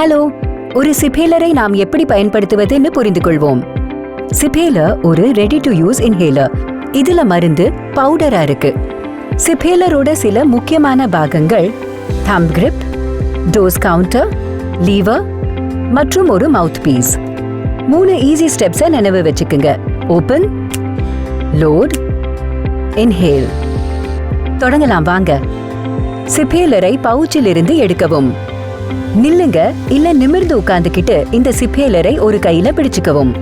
Hello ஒரு சிபேலரை நாம் எப்படி பயன்படுத்துவதுன்னு புரிந்து கொள்வோம் சிபேலர் ஒரு ரெடி டு யூஸ் இன்ஹேலர் இதுல மருந்து பவுடரா இருக்கு. சிபேலரோட சில முக்கியமான பாகங்கள் thumb grip dose counter lever மற்றும் ஒரு மவுத் பீஸ் மூணு ஈஸி ஸ்டெப்ஸை நினைவு வச்சுக்குங்க. ஓபன் லோட் இன்ஹேல் தொடங்கலாம் வாங்க. சிபேலரை பவுச்சிலிருந்து எடுக்கவும். நில்லுங்க இல்ல நிமிர்ந்து உட்கார்ந்துகிட்டு இந்த சிபேலரை ஒரு கையில பிடிச்சுக்கவும்.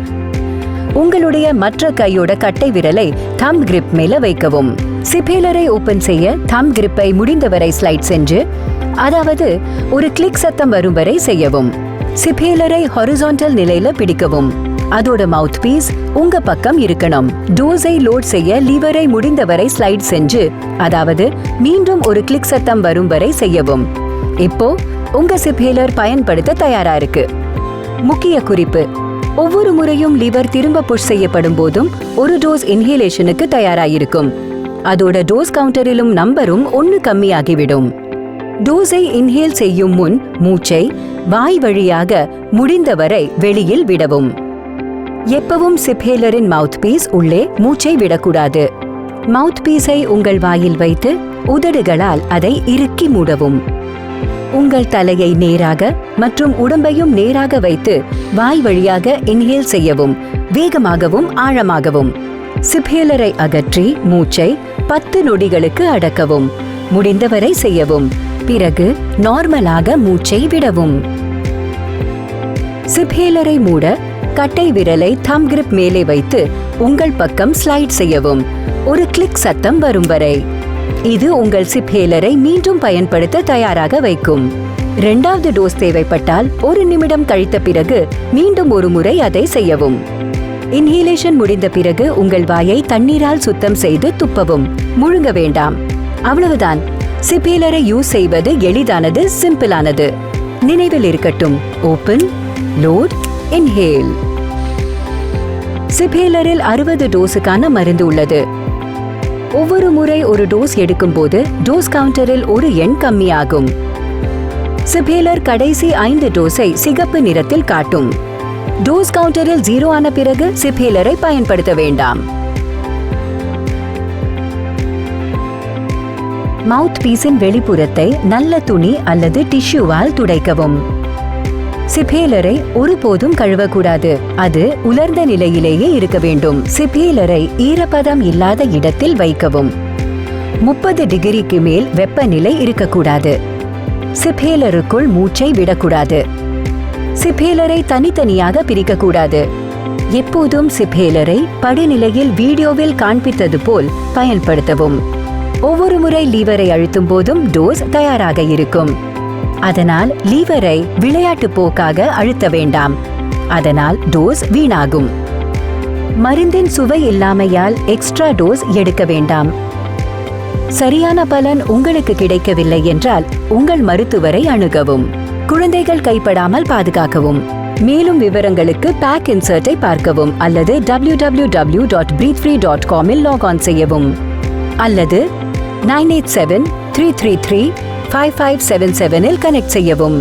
உங்களுடைய மற்ற கையோட கட்டை விரலை தம் கிரிப் மேல வைக்கவும். சிபேலரை ஓபன் செய்ய தம் கிரிப்பை முடிந்தவரை ஸ்லைட் செஞ்சு அதாவது ஒரு கிளிக் சத்தம் வரும் வரை செய்யவும். சிபேலரை ஹொரிசான்டல் நிலையில பிடிக்கவும். அதோட மவுத் பீஸ் உங்க பக்கம் இருக்கணும். டோஸை லோட் செய்ய லீவரை முடிந்தவரை ஸ்லைட் செஞ்சு அதாவது மீண்டும் ஒரு கிளிக் சத்தம் வரும் வரை செய்யவும். இப்போ உங்க சிபேலர் பயன்படுத்த தயாரா இருக்கு. முக்கிய குறிப்பு ஒவ்வொரு முறையும் லிவர் திரும்ப புஷ் செய்யப்படும் போதும் ஒரு டோஸ் இன்ஹேலேஷனுக்கு தயாராயிருக்கும் அதோட டோஸ் கவுண்டரிலும் நம்பரும் ஒன்று கம்மியாகிவிடும். டோஸை இன்ஹேல் செய்யும் முன் மூச்சை வாய் வழியாக முடிந்தவரை வெளியில் விடவும். எப்பவும் சிப்ஹேலரின் மவுத் பீஸ் உள்ளே மூச்சை விடக்கூடாது. மவுத் பீஸை உங்கள் வாயில் வைத்து உதடுகளால் அதை இறுக்கி மூடவும். உங்கள் தலையை நேராக மற்றும் உடம்பையும் நேராக வைத்து வாய் வழியாக இன்ஹேல் செய்யவும் வேகமாகவும் ஆழமாகவும். சிபேலரை அகற்றி மூச்சை பத்து நொடிகளுக்கு அடக்கவும் முடிந்தவரை செய்யவும் பிறகு நார்மலாக மூச்சை விடவும். சிபேலரை மூட கட்டை விரலை தம் கிரிப் மேலே வைத்து உங்கள் பக்கம் ஸ்லைட் செய்யவும் ஒரு கிளிக் சத்தம் வரும் வரை. இது உங்கள் சிப்ஹேலரை மீண்டும் பயன்படுத்த தயாராக வைக்கும். இரண்டாவது டோஸ் தேவைப்பட்டால் ஒரு நிமிடம் கழித்த பிறகு மீண்டும் ஒரு முறை அதை செய்யவும். இன்ஹேலேஷன் முடிந்த பிறகு உங்கள் வாயை தண்ணீரால் சுத்தம் செய்து துப்பவும். முழுங்க வேண்டாம். அவ்வளவுதான். சிபேலரை யூஸ் செய்வது எளிதானது சிம்பிளானது. நினைவில் இருக்கட்டும். Open load inhale. சிபேலரில் அறுபது டோஸுக்கான மருந்து உள்ளது. ஒவ்வொரு முறை ஒரு டோஸ் எடுக்கும்போது டோஸ் கவுண்டரில் ஒரு எண் கம்மியாகும். சிபேலர் கடைசி ஐந்து டோஸை சிகப்பு நிறத்தில் காட்டும். டோஸ் கவுண்டரில் ஜீரோ ஆன பிறகு சிபேலரை பயன்படுத்த வேண்டாம். மவுத் பீஸின் வெளிப்புறத்தை நல்ல துணி அல்லது டிஷ்யூவால் துடைக்கவும். சிபேலரை ஒருபோதும் கழுவக்கூடாது. அது உலர்ந்த நிலையிலேயே இருக்க வேண்டும். சிபேலரை ஈரப்பதம் இல்லாத இடத்தில் வைக்கவும். முப்பது டிகிரிக்கு மேல் வெப்பநிலை இருக்கக்கூடாது. சிபேலருக்குள் மூச்சை விடக்கூடாது. சிபேலரை தனித்தனியாக பிரிக்கக்கூடாது. எப்போதும் சிபேலரை படிநிலையில் வீடியோவில் காண்பித்தது போல் பயன்படுத்தவும். ஒவ்வொரு முறை லீவரை அழுத்தும் போதும் டோஸ் தயாராக இருக்கும். அதனால் லீவரை விளையாட்டு போக்காக அழுத்த வேண்டாம். அதனால் டோஸ் வீணாகும். மருந்தின் சுவை இல்லாமையால் எக்ஸ்ட்ரா டோஸ் எடுக்க வேண்டாம். சரியான பலன் உங்களுக்கு கிடைக்கவில்லை என்றால் உங்கள் மருத்துவரை அணுகவும். குழந்தைகள் கைப்படாமல் பாதுகாக்கவும். மேலும் விவரங்களுக்கு பேக் இன்சர்ட்டை பார்க்கவும் அல்லது W W W dot breathe free dot Kamil log on செய்யவும். அல்லது nine eight seven three three three five five seven செவனில் கனெக்ட் செய்யவும்.